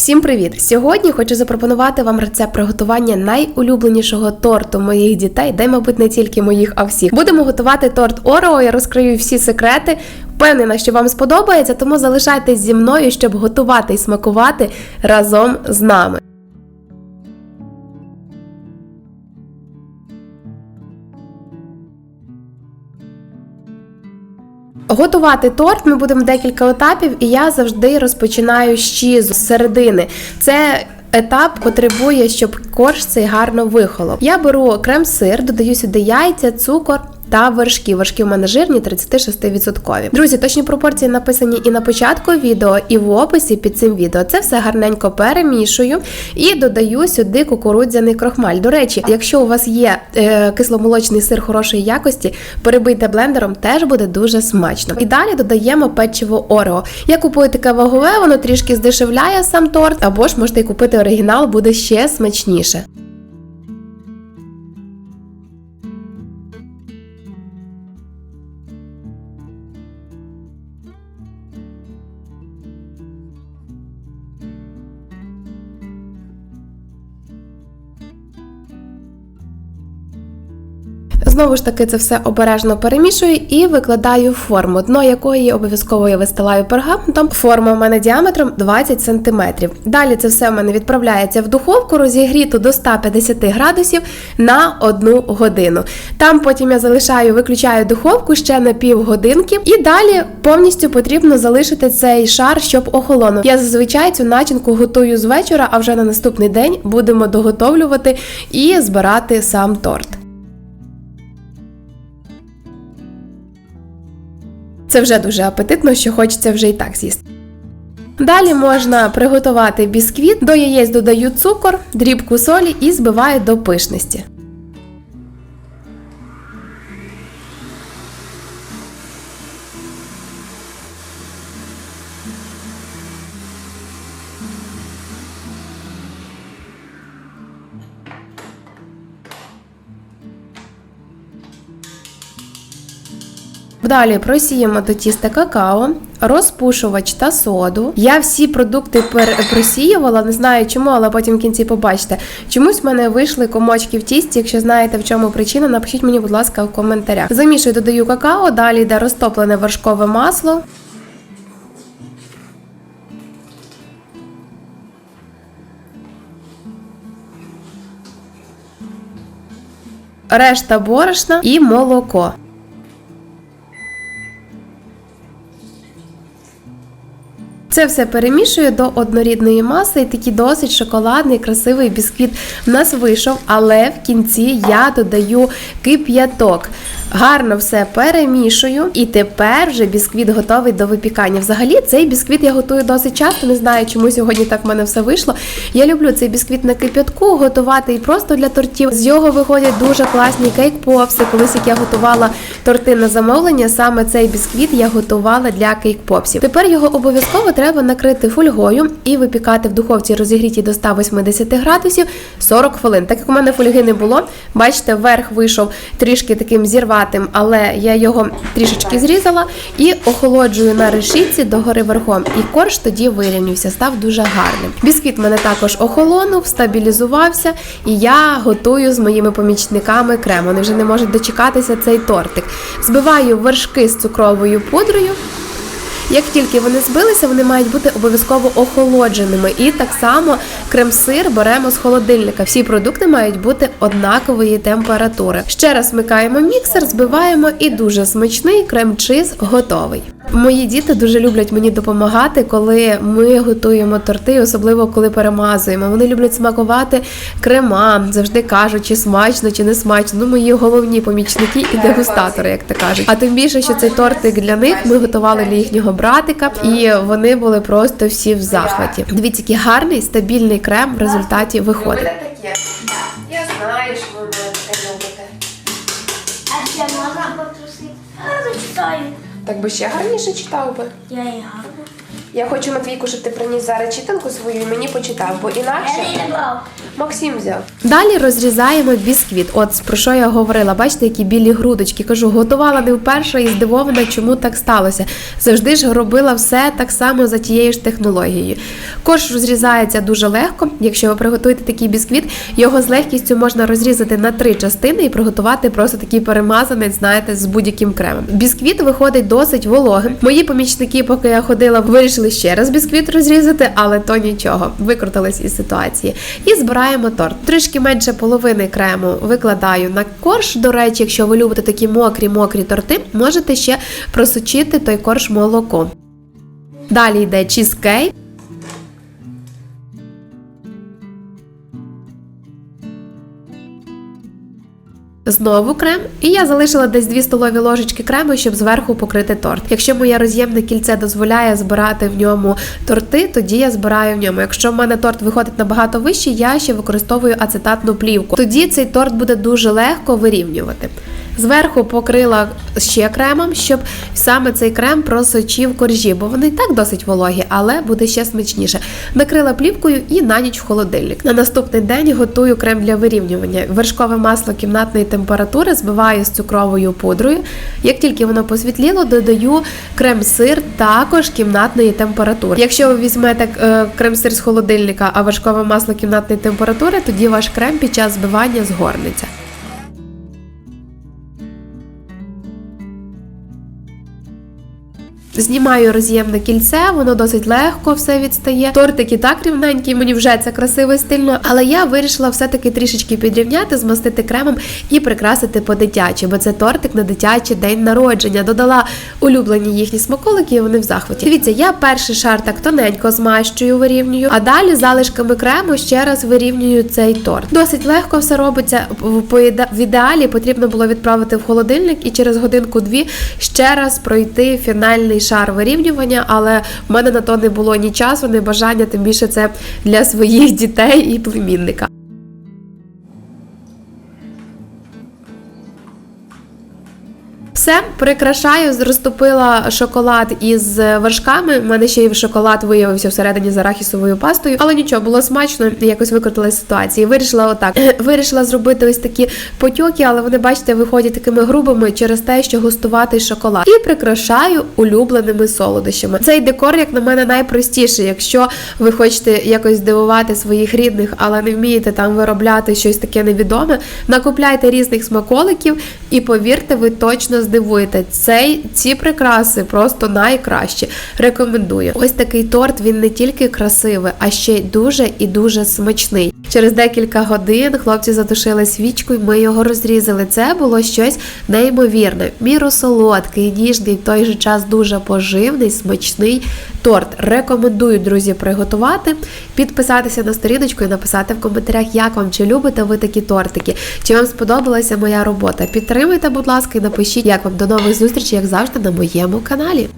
Всім привіт! Сьогодні хочу запропонувати вам рецепт приготування найулюбленішого торту моїх дітей, де, мабуть, не тільки моїх, а всіх. Будемо готувати торт Орео. Я розкрию всі секрети. Впевнена, що вам сподобається, тому залишайтесь зі мною, щоб готувати і смакувати разом з нами. Готувати торт ми будемо декілька етапів, і я завжди розпочинаю ще з середини. Це етап потребує, щоб корж цей гарно вихолов. Я беру крем-сир, додаю сюди яйця, цукор. Та вершки. Вершки у мене жирні 36%. Друзі, точні пропорції написані і на початку відео, і в описі під цим відео. Це все гарненько перемішую і додаю сюди кукурудзяний крохмаль. До речі, якщо у вас є е, кисломолочний сир хорошої якості, перебийте блендером, теж буде дуже смачно. І далі додаємо печиво Орео. Я купую таке вагове, воно трішки здешевляє сам торт, або ж можете купити оригінал, буде ще смачніше. Знову ж таки, це все обережно перемішую і викладаю форму, дно якої обов'язково я вистилаю пергаментом. Форма у мене діаметром 20 см. Далі це все в мене відправляється в духовку, розігріту до 150 градусів на одну годину. Там потім я залишаю, виключаю духовку ще на півгодинки, і далі повністю потрібно залишити цей шар, щоб охолонув. Я зазвичай цю начинку готую з вечора, а вже на наступний день будемо доготовлювати і збирати сам торт. Це вже дуже апетитно, що хочеться вже і так з'їсти. Далі можна приготувати бісквіт, до яєць додаю цукор, дрібку солі і збиваю до пишності. Далі просіємо до тіста какао, розпушувач та соду. Я всі продукти просіювала, не знаю чому, але потім в кінці побачите. Чомусь в мене вийшли комочки в тісті. Якщо знаєте в чому причина, напишіть мені, будь ласка, в коментарях. Замішую, додаю какао, далі йде розтоплене вершкове масло. Решта борошна і молоко. Це все перемішую до однорідної маси, і такий досить шоколадний, красивий бісквіт в нас вийшов, але в кінці я додаю кип'яток. Гарно все перемішую, і тепер вже бісквіт готовий до випікання. Взагалі, цей бісквіт я готую досить часто. Не знаю, чому сьогодні так в мене все вийшло. Я люблю цей бісквіт на кип'ятку, готувати і просто для тортів. З його виходять дуже класні кейк-попси. Колись як я готувала торти на замовлення, саме цей бісквіт я готувала для кейк-попсів. Тепер його обов'язково треба накрити фольгою і випікати в духовці розігріті до 180 градусів 40 хвилин. Так як у мене фольги не було, бачите, верх вийшов трішки таким зірватим, але я його трішечки зрізала і охолоджую на решітці догори верхом. І корж тоді вирівнявся, став дуже гарним. Бісквіт мене також охолонув, стабілізувався, і я готую з моїми помічниками крем. Вони вже не можуть дочекатися цей тортик. Збиваю вершки з цукровою пудрою. Як тільки вони збилися, вони мають бути обов'язково охолодженими. І так само крем-сир беремо з холодильника. Всі продукти мають бути однакової температури. Ще раз вмикаємо міксер, збиваємо і дуже смачний крем-чиз готовий. Мої діти дуже люблять мені допомагати, коли ми готуємо торти, особливо коли перемазуємо. Вони люблять смакувати крема, завжди кажуть, чи смачно, чи не смачно. Ну, мої головні помічники і дегустатори, як то кажуть. А тим більше, що цей тортик для них ми готували для їхнього братика, і вони були просто всі в захваті. Дивіться, який гарний стабільний крем в результаті виходить. таке? Я знаю, що ви мене любите. А ще можна попросити? Так би ще гарніше читав би. Я і гарно. Я хочу Матвійку, щоб ти приніс зараз читанку свою і мені почитав, бо інакше Я не брав. Максим взяв. Далі розрізаємо бісквіт. От про що я говорила. Бачите, які білі грудочки. Кажу, готувала не вперше і здивована, чому так сталося. Завжди ж робила все так само за тією ж технологією. Корж розрізається дуже легко. Якщо ви приготуєте такий бісквіт, його з легкістю можна розрізати на три частини і приготувати просто такий перемазанець, знаєте, з будь-яким кремом. Бісквіт виходить досить вологим. Мої помічники, поки я ходила, вирішили ще раз бісквіт розрізати, але то нічого, викрутились із ситуації. І збираємо торт. Трішки менше половини крему викладаю на корж. До речі, якщо ви любите такі мокрі-мокрі торти, можете ще просочити той корж молоком. Далі йде чізкейк. Знову крем, і я залишила десь 2 столові ложечки крему, щоб зверху покрити торт. Якщо моє роз'ємне кільце дозволяє збирати в ньому торти, тоді я збираю в ньому. Якщо в мене торт виходить набагато вище, я ще використовую ацетатну плівку. Тоді цей торт буде дуже легко вирівнювати. Зверху покрила ще кремом, щоб саме цей крем просочив коржі, бо вони і так досить вологі, але буде ще смачніше. Накрила плівкою і на ніч в холодильник. На наступний день готую крем для вирівнювання. Вершкове масло кімнатної температури збиваю з цукровою пудрою. Як тільки воно посвітліло, додаю крем-сир також кімнатної температури. Якщо ви візьмете е, крем-сир з холодильника, а вершкове масло кімнатної температури, тоді ваш крем під час збивання згорнеться. Знімаю роз'ємне кільце, воно досить легко все відстає. Тортик і так рівненький, мені вже це красиво і стильно, але я вирішила все-таки трішечки підрівняти, змастити кремом і прикрасити по-дитячі, бо це тортик на дитячий день народження. Додала улюблені їхні смаколики, і вони в захваті. Дивіться, я перший шар так тоненько змащую, вирівнюю, а далі залишками крему ще раз вирівнюю цей торт. Досить легко все робиться. В- ідеалі потрібно було відправити в холодильник і через годинку-дві ще раз пройти фінальний шар вирівнювання, але в мене на то не було ні часу, ні бажання, тим більше це для своїх дітей і племінника. Все, прикрашаю, розтопила шоколад із вершками. У мене ще й шоколад виявився всередині з арахісовою пастою, але нічого, було смачно, якось викрутила ситуацію. Вирішила отак. Вирішила зробити ось такі потьоки, але вони, бачите, виходять такими грубими через те, що густуватий шоколад. І прикрашаю улюбленими солодощами. Цей декор, як на мене, найпростіший. Якщо ви хочете якось здивувати своїх рідних, але не вмієте там виробляти щось таке невідоме, накупляйте різних смаколиків і повірте, ви точно здивуєте. Цей ці прикраси просто найкращі. Рекомендую. Ось такий торт. Він не тільки красивий, а ще й дуже і дуже смачний. Через декілька годин хлопці задушили свічку, і ми його розрізали. Це було щось неймовірне. Міру солодкий, ніжний, в той же час дуже поживний, смачний торт. Рекомендую, друзі, приготувати, підписатися на сторіночку і написати в коментарях, як вам чи любите ви такі тортики, чи вам сподобалася моя робота. Підтримуйте, будь ласка, і напишіть, як вам до нових зустрічей, як завжди, на моєму каналі.